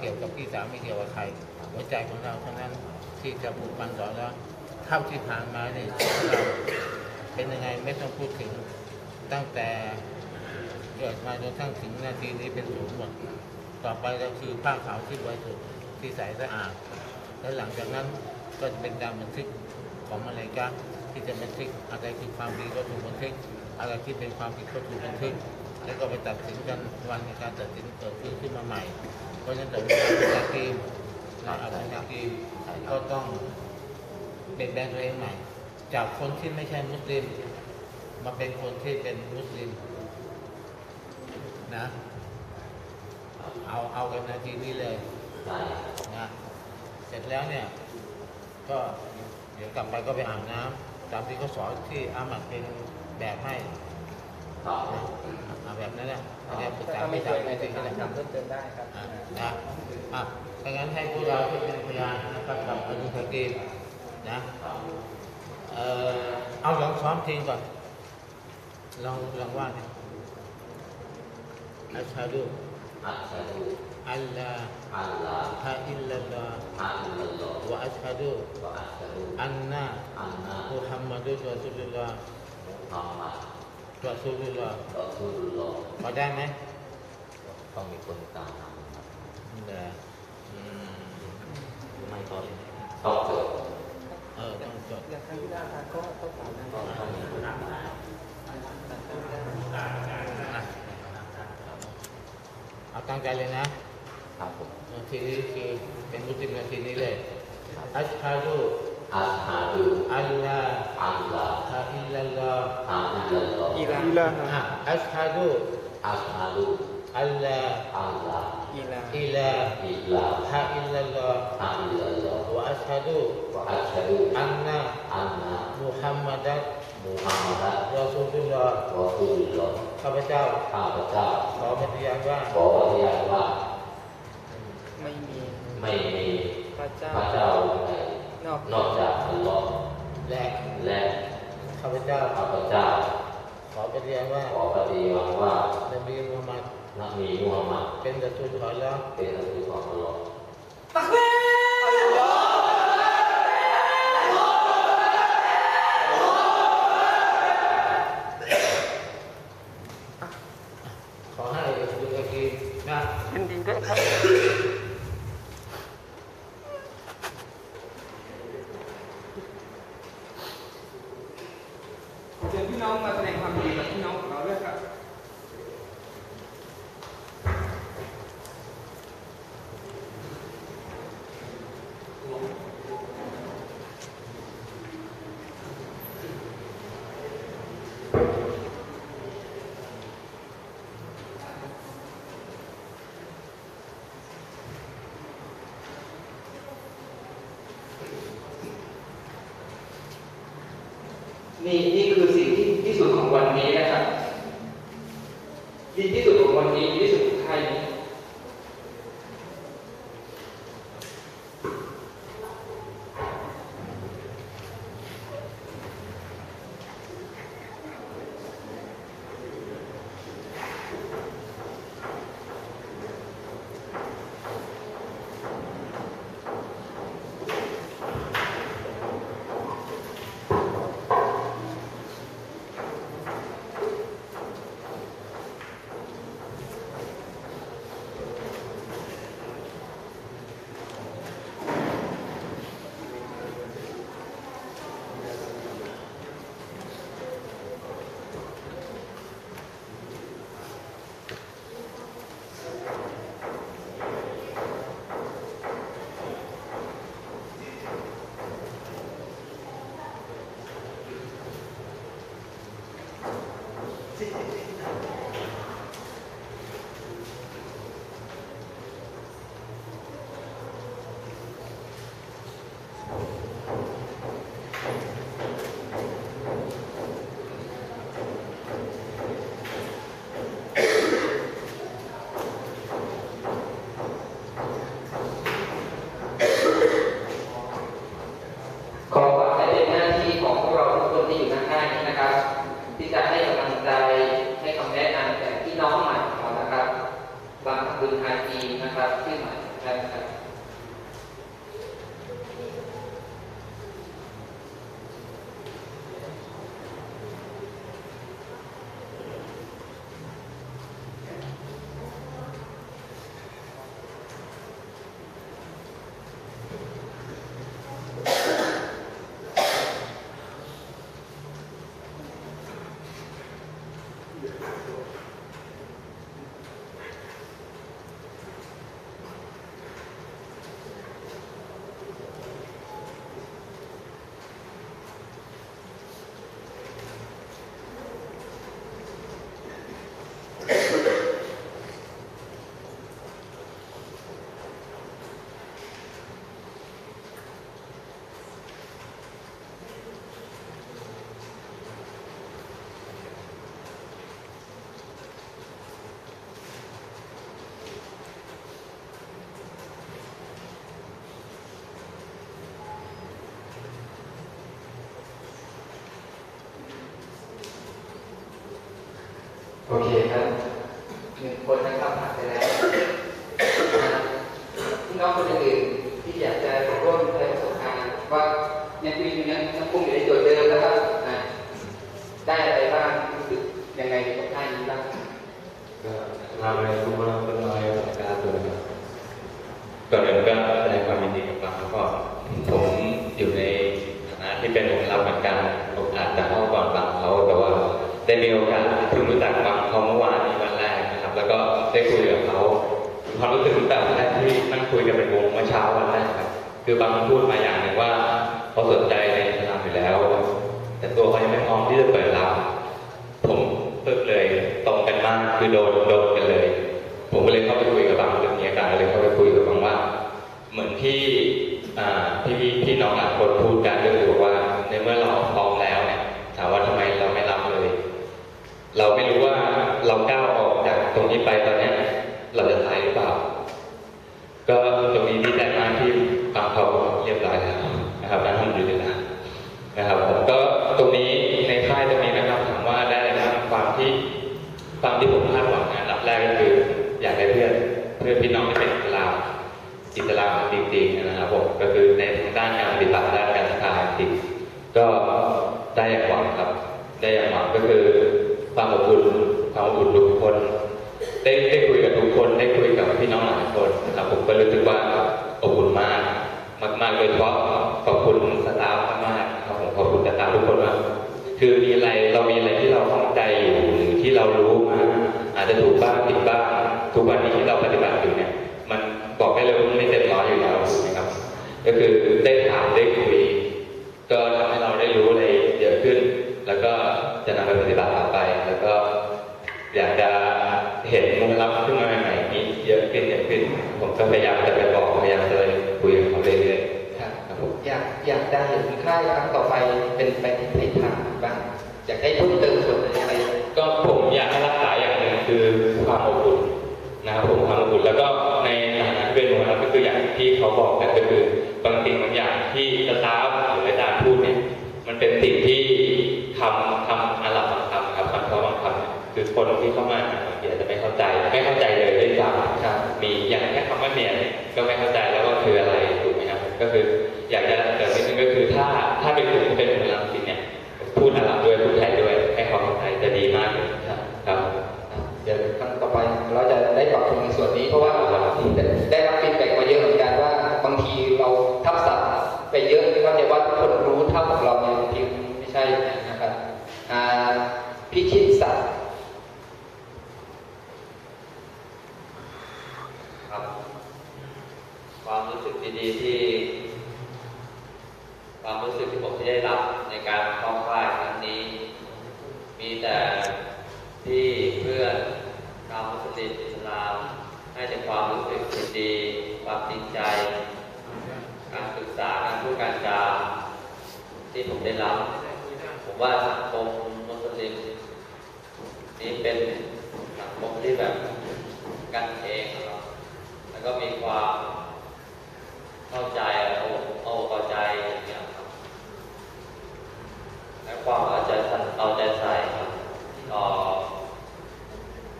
เกี่ยวกับพี่สาวไม่เกี่ยวกับใครหัวใจของเราเท่านั้นที่จะผูกพันต่อแล้วเท่าที่ผ่านมาเนี่ยเราเป็นยังไงไม่ต้องพูดถึงตั้งแต่เกิดมาจนทั้งถึงนาทีนี้เป็นศูนย์หมดต่อไปก็คือผ้าขาวที่บริสุทธิ์ที่ใสสะอาดแล้วหลังจากนั้นก็จะเป็นการบันทึกของมาเลกาที่จะบันทึกอะไรคือความดีก็ถูกบันทึกอะไรที่เป็นความผิดก็ถูกบันทึกแล้วก็ไปตัดสินกันวันในการตัดสินเกิดขึ้นขึ้นมาใหม่ ราะฉะนั้นแต่ว่าอาทีมนะอาทีมก็ต้องเปลี่ยนแปลงตัวเองใหม่ จากคนที่ไม่ใช่มุสลิม มาเป็นคนที่เป็นมุสลิมนะ เอาเอากันนาทีนี้เลยได้นะเสร็จแล้วเนี่ย ก็เดี๋ยวกลับไปก็ไปอาบน้ำตามที่เขาสอนที่อามัดเป็นแบบให้ ต่อเอาแบบนั้นนะอันนี้ปรึกษาถ้าไม่ไม่เคได้ยไม่ไปถึงขนาดถานั้มนเพิ่มเติมได้ครับอะนะอะถ้างั้นให้พวกเราที่เป็นพยานนะครับกับอนุสกีมนะเอ่อเอาลองซ้อมเพลงก่อนลองลองว่าเนี่ยอัชฮะดูอัสสลามุอัลลาอัลลอฮ์ฮะอิลลัลลอฮ์อัลลอฮ์วะอัชฮะดูวะอัสสลามุอันนะอันนะมุฮัมมัดุลรอสุลลอฮ์มุฮัมมัด รอสุลลอฮ์รอซูลุลลอฮ์พอได้ไหมต้องมีคนตามนะครับเอออืมไม่ต้องต้องเกิดเออต้องจดอย่างครั้งที่แล้วอาจารย์ก็ต้องถามนะต้องต้องมีคนตามนะเอาตั้งใจเลยนะครับผมนาทีนี้คือเป็นมุสลิมนาทีนี้เลยอัชฮะดูอัสฮาดูอัลลาอัลลาฮะอิลลัลลอฮ์ฮะอิลลัลลอฮ์อีลาอะอัชฮะดูอัสฮาดูอัลลาอัลลาอีลาอิลาอิลลาฮะอิลลัลลอฮ์ฮะอิลลัลลอฮ์ วะอัชฮะดูวะอัชฮะดูอันนะอันนะมุฮัมมัดันมุฮัมมัดรอซูลุลลอฮ์รอซูลุลลอฮ์ข้าพเจ้าข้าพเจ้าขอปฏิญาณว่าขอปฏิญาณว่าไม่มีไม่มีพระเจ้าพระเจ้าใดนอกนอกจากอัลลอฮ์และและข้าพเจ้าข้าพเจ้า ขอปฏิญาณว่าขอปฏิญาณว่านบีมุฮัมมัดนบีมุฮัมมัดเป็นรอซูลของอัลลอฮ์เป็นอัลลอฮ์ของอัลลอฮ์ขอให้ดูอากีนะยินดีด้วยครับ เชิญพี่น้องมาแสดงความยินดีกับพี่น้องของเราด้วยครับ นี่นี่คือสิ่งที่ที่สุดของวันนี้นะครับ ดีที่สุด มีโอกาสเพิ่งรู้จักฟังเขาเมื่อวานนี้วันแรกนะครับ แล้วก็ได้คุยกับเขาความรู้สึกตั้งแต่วันแรกที่นั่งคุยกันเป็นวงเมื่อเช้าวันแรกครับ คือบางคนพูดมาอย่างหนึ่งว่าเขาสนใจในอิสลามอยู่แล้ว แต่ตัวเขายังไม่พร้อมที่จะเปิดรับ ก็ตรงนี้ดีใจมากที่ฟังเขาเรียบร้อยแล้วนะครับนั่นทำดีเลยนะนะครับผมก็ตรงนี้ในค่ายตรงนี้นะครับถามว่าได้อะไรบ้างความที่ความที่ผมคาดหวังนะอันดับแรกก็คือ อยากได้เพื่อนเพื่อนพี่น้องที่เป็นอิสลามอิสลามจริงๆนะครับผมก็คือในทางด้านการปฏิบัติด้านการศึกษาจริงก็ได้อย่างหวังครับได้อย่างหวังก็คือความอบอุ่นความอบอุ่นทุกคน ได้ได้คุยกับทุกคน ได้คุยกับพี่น้องหลายคน ก็รู้สึกว่าอบอุ่นมากมากๆโดยเฉพาะขอบคุณสตาฟมากๆครับผมขอบคุณสตาฟทุกคนมากคือมีอะไรเรามีอะไรที่เราข้องใจอยู่หรือที่เรารู้มาอาจจะถูกบ้างผิดบ้างทุกวันนี้ที่เราปฏิบัติอยู่เนี่ย มันบอกได้เลยว่าไม่เต็มร้อยอยู่แล้วนะครับ ก็คือได้ถามได้คุย อยากจะเห็นค่ายครั้งต่อไปเป็นไปในทางบ้างอยากให้เพิ่มเติมส่วนอะไรก็ผมอยากให้รักษาอย่างหนึ่งคือความอบอุ่นนะครับผมความอบอุ่นแล้วก็ในฐานะที่เป็นมุมลับก็คืออย่างที่เขาบอกกันก็คือบางสิ่งบางอย่างที่สตาฟหรืออาจารย์พูดเนี่ยมันเป็นสิ่งที่คำคำอาหรับบางคำครับคำเพราบางคำเนี่ยคือคนที่เข้ามาบางทีอาจจะไม่เข้าใจไม่เข้าใจเลยด้วยซ้ำครับมีอย่างแค่คำว่าเนี่ยก็ไม่เข้าใจแล้วว่าคืออะไรถูกไหมครับก็คืออยากจะเสริมนิดนึงก็คือถ้าถ้าเป็นกลุ่มที่เป็นคนลังสิตเนี่ยพูดอาหรับด้วยพูดไทยด้วยให้ความเข้าใจจะดีมากเลยครับครับ เดี๋ยวครั้งต่อไปเราจะได้ปรับปรุงในส่วนนี้ เพราะว่าได้รับฟีดแบ็กมาเยอะเหมือนกันว่าบางทีเราทับศัพท์ไปเยอะที่ว่าจะว่าทุกคนรู้เท่าของเราเนี่ยบางทีไม่ใช่นะครับอ่าพิชิตศัพท์ ครับ ความรู้สึกดีๆที่ ความรู้สึกที่ผมที่ได้รับในการเข้าค่ายครั้งนี้ มีแต่ที่เพื่อนชาวมุสลิมอิสลาม ให้แต่ความรู้สึกดีๆความจริงใจ การศึกษา การการจาที่ผมได้รับ ผมว่าสังคมมุสลิมนี้เป็นสังคมที่แบบกันเองแล้วก็มีความเข้าใจเอาเอาเข้าใจอย่างเงี้ยครับและความเอาใจใส่เอาใจใส่ครับต่อ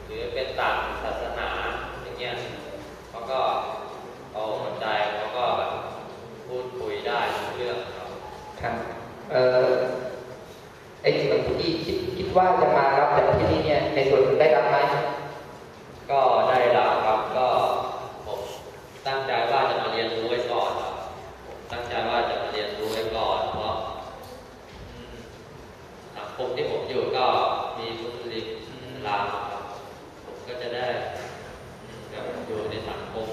หรือเป็นต่างศาสนาอย่างเงี้ยเขาก็เอาเข้าใจเขาก็แบบพูดคุยได้ทุกเรื่องครับ ครับเอ่อ ไอ้ส่วนที่คิดคิดว่าจะมารับจากที่นี่เนี่ยในส่วนได้รับไหมก็ได้รับครับก็ผมตั้งใจว่าจะมาเรียนรู้ไว้ก่อนครับผมตั้งใจว่าจะมาเรียนรู้ไว้ก่อน เพราะอืมสังคมที่ผมอยู่ก็มีมุสลิมอิสลามครับผมก็จะได้อืมแบบอยู่ในสังคม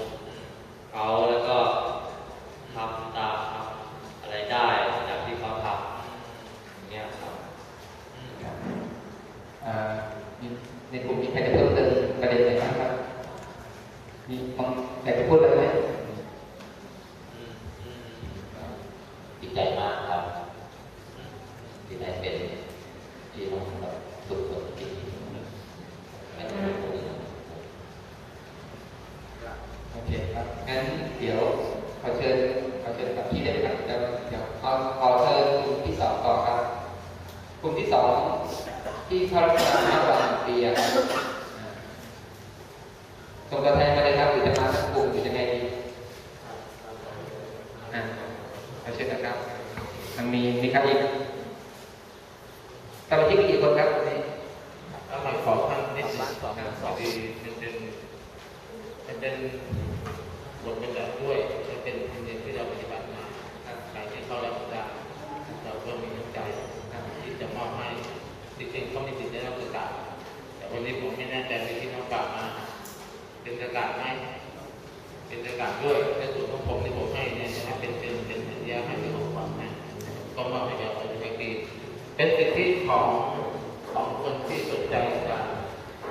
เขาแล้วก็ทำตามทำอะไรได้จากที่เขาทำอย่างเงี้ยครับ อ่ามีในกลุ่มมีใครจะเพิ่มเติมประเด็นไหนบ้างครับ มีของอยากจะพูดอะไรไหม อืมอืม ดีใจมากครับดีใจเป็นที่น้องแบบสุขสุขจริงไม่ต้องพูดเลย โอเคครับ งั้นเดี๋ยวขอเชิญขอเชิญกับพี่ได้ไหมครับเดี๋ยว เราขอเชิญกลุ่มที่สองต่อครับกลุ่มที่สองที่เข้ารับการมากกว่าหนึ่งปีครับอ่าส่งตัวแทนมาเลยครับหรือจะมาทั้งกลุ่มหรือยังไงดีอ่าขอเชิญนะครับมันมีมีใครอีกสมาชิกมีกี่คนครับวันนี้ เอามาขอท่านนิดหนึ่งสองสองดีเป็นเป็นเป็นเป็นบทเป็นแบบด้วยและเป็นเป็นเรื่องที่เราปฏิบัติมาใครที่เข้ารับได้เราก็มีน้ำใจที่จะมอบให้จริงๆเขาไม่ติดได้รับประกาศแต่วันนี้ผมไม่แน่ใจในที่น้องกล่าวมา เป็นประกาศไหมเป็นประ กาศด้วยแต่ส่วนของผมาเป็นสัญญาให้เป็นของขวัญนะมอบให้กับคนเด็กดีเป็นสิทธิของของคนที่สนใจจะ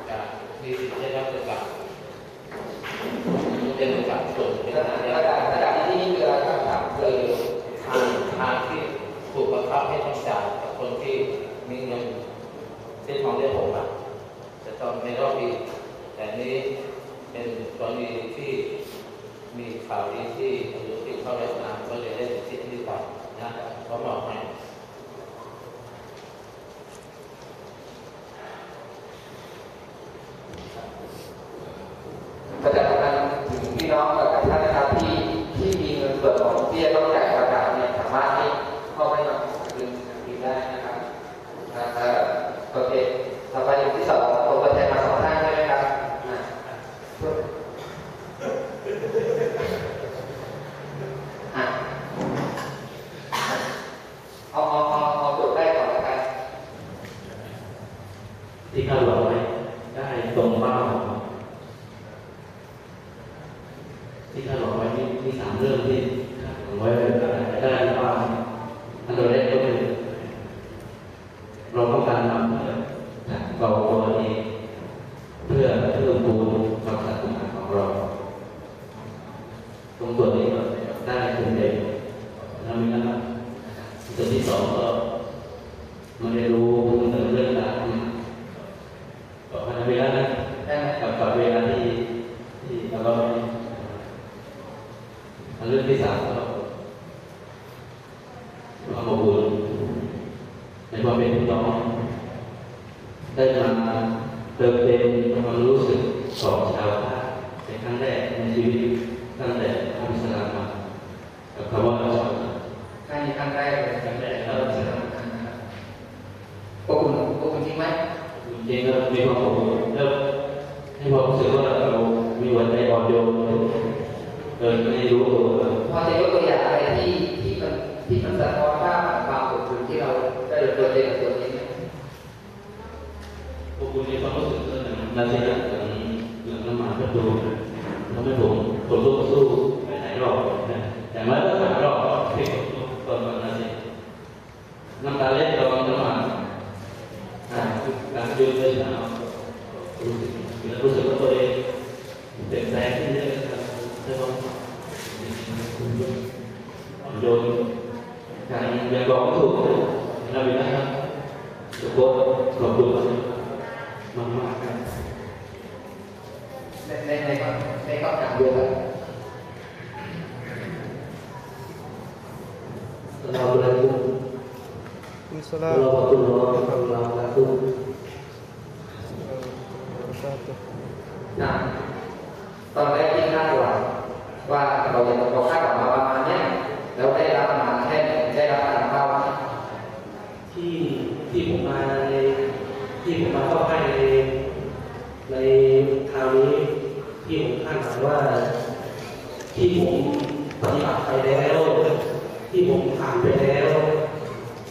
จะมีสิทธิ์ได้รับโอกาสเป็นโอกาสส่วนเป็นสถานระประยะกาศสถานที่นี่คืออะไรครับคือทางทางที่ถูกบังคับให้ต้องจ่ายกับคนที่มีเงินเส้นทองเรียกผมอะจะต้องในรอบปีแต่นี้เป็นกรณีที่มีข่าวดีที่หรือที่เข้ารับงานก็เลยได้สิทธิที่ต่อนะเขาบ อกให้ ประชาสัมพันธ์ถึงพี่น้องกับท่านนะครับที่ที่มีเงินส่วนของที่จะต้องจ่ายประกาศเนี่ยสามารถที่เข้าไปมาคืนคืนได้นะครับนะครับโอเคต่อไปอย่างที่สองผมตัวแทนมาสองท่านใช่ไหมครับอะอะเอาเอาเอาเอาจุดแรกก่อนนะครับ ที่คาดหวังไว้ได้ตรงเป้าที่คาดหวังไว้มีมีสามเรื่องที่คาดหวังไว้ได้เป้าอันดับแรกก็คือเราต้องการทำเพื่อเราตัวเองเพื่อเพิ่มพูนความสามารถของเรา ตรงส่วนนี้ก็ได้คุณเด็กแล้วมีนะครับ ส่วนที่สองก็มาเรียนรู้เรื่องเรื่องราวที่ต่อมาเวลานะ ได้ไหม กับกับเวลาที่ที่เราก็อันเรื่องที่สามก็ความอบอุ่นในความเป็นพี่น้อง ได้มาเติมเต็มความรู้สึกของชาวบ้านในครั้งแรกในชีวิตตั้งแต่ทำอิสลามมากับคำว่าชาวบ้าน ครั้งนี้ครั้งแรกเลยครั้งแรกเราจะทำนะครับพวกคุณพวกคุณจริงไหม จริงๆก็มีความอบอุ่นแล้วให้ความรู้สึกว่าเรามีวันใจอ่อนโยนเดินไม่รู้ตัว พอจะยกตัวอย่างอะไรที่ที่มันที่มันสะท้อนภาพของความอบอุ่นที่เราได้ตัวเองกับตัวนี้ไหม พวกคุณมีความรู้ สึกเรื่องนาทีนั้นถึงเรื่องน้ำหมาก็ดูทำให้ผมผมสู้สู้ไปหลายรอบนะแต่เมื่อสามรอบที่ผมสู้ประมาณนาทีน้ำตาเล็ดระวังน้ำหมาอ่าการยืนเดินเท้ารู้สึกรู้สึกว่าตัวเองเปลี่ยนแปลงที่เยอะครับใช่ไหมอ่อนโยนการยังบอกไม่ถูกนะวินะครับทุกคนขอบคุณมากมากๆครับ ในในในก็ในก็ถามเยอะแล้ว Assalamualaikum คุณสลา warahmatullahi wabarakatuh. นะตอนแรกที่คาดหวังว่าเราเราคาดหวังมาประมาณนี้แล้วได้รับมาแค่ไหนได้รับตามเป้าที่ที่ผมมาในที่ผมมาเข้าให้ในในคราวนี้ที่ผมคาดหวังว่าที่ผมปฏิบัติไปแล้ว ที่ผมผ่านไปแล้ว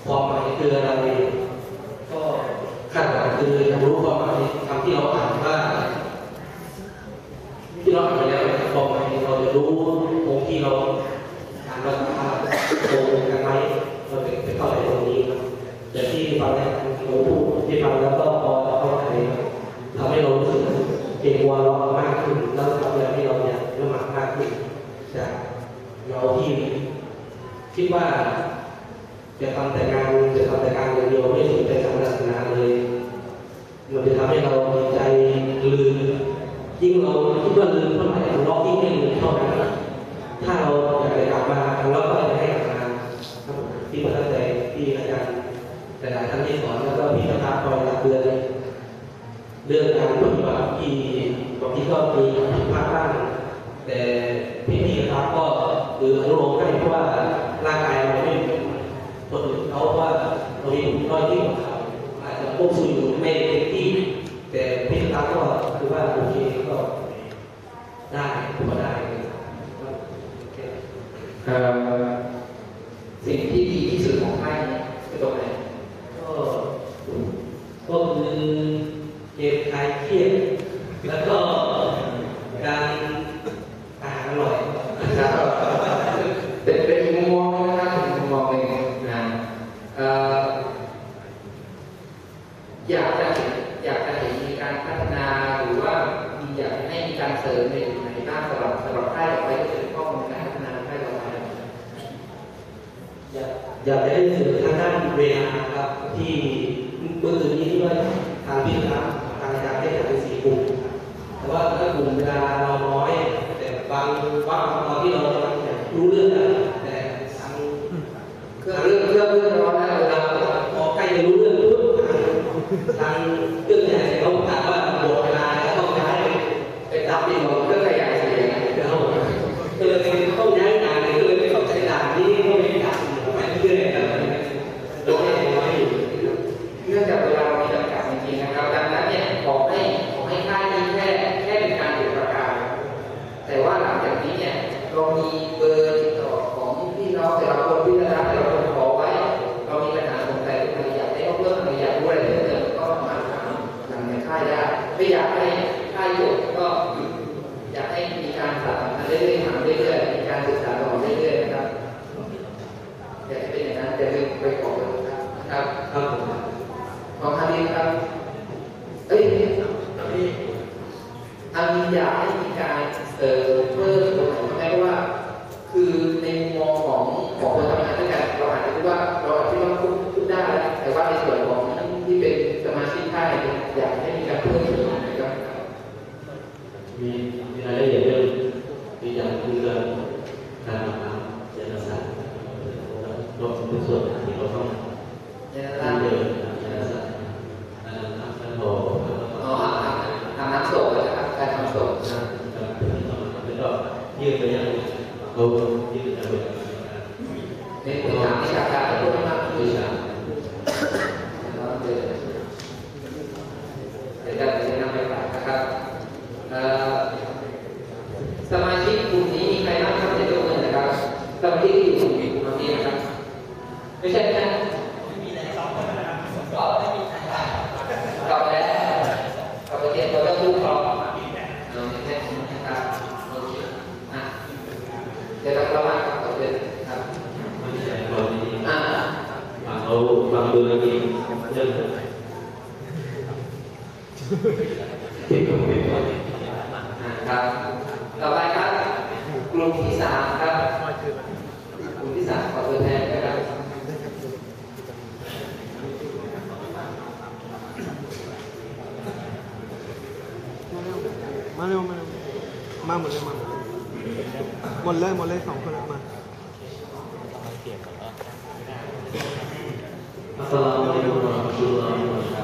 ความหมายคื ออะไร ก็คาดหวังคืออยากรู้ความหมายคำที่เราอ่านว่าที่เราอ่านไปแล้วเนี่ยความหมายเราจะรู้องค์ที่เราอ่านว่าตรงกันไหมเราจะไปเข้าใจตรงนี้ครับแต่ที่ฟังเนี่ยหลวงปู่ที่ฟังแล้วก็พอเข้าใจครับทำให้เรารู้สึกเกรงกลัวเรามากขึ้นแล้วทำให้เราเนี่ยละหมามากขึ้นจากเราที่คิดว่า จะทำแต่งานจะทำแต่การอย่างเดียวไม่สนใจทางศาสนาเลยมันจะทำให้เราใจลืมยิ่งเราคิดว่าลืมเท่าไหร่เรายิ่งไม่ลืมเท่านั้นถ้าเราอยากจะกลับมาเราก็จะให้กลับมาที่ประทับใจที่อาจารย์แต่หลายท่านที่สอนแล้วก็พี่ประธานคอยตักเตือนเรื่องการปฏิบัติที่บางทีก็มีผิดพลาดบ้างแต่พี่พี่ๆครับก็คืออนุโลมให้เพราะว่าร่างกาย คนอื่นเขาว่าเรามีน้อยที่กว่าเขาอาจจะควบคุมอยู่ไม่เต็มที่ แต่พิจารณาก็คือว่าโอเคก็ได้ก็ได้ครับ juga hampir như vậy เจ็ดกลุ่มเต้นครับ ต่อไปครับ กลุ่มที่สามครับ กลุ่มที่สามขอตัวแทนนะครับมาเร็วมาเร็วมาหมดเลยมาหมดเลยหมดเลยสองคนมาอัสลามุอะลัยกุมวะเราะห์มะตุลลอฮิวะบะเราะกาตุ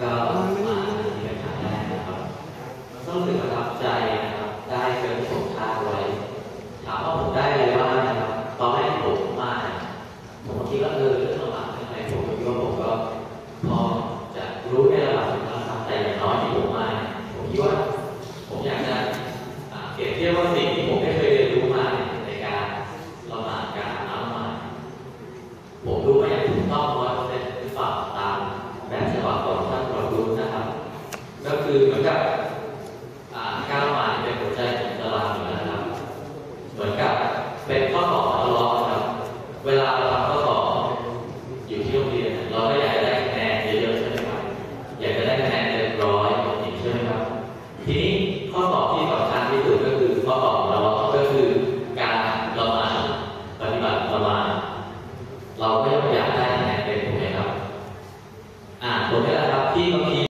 ก็มาไม่ได้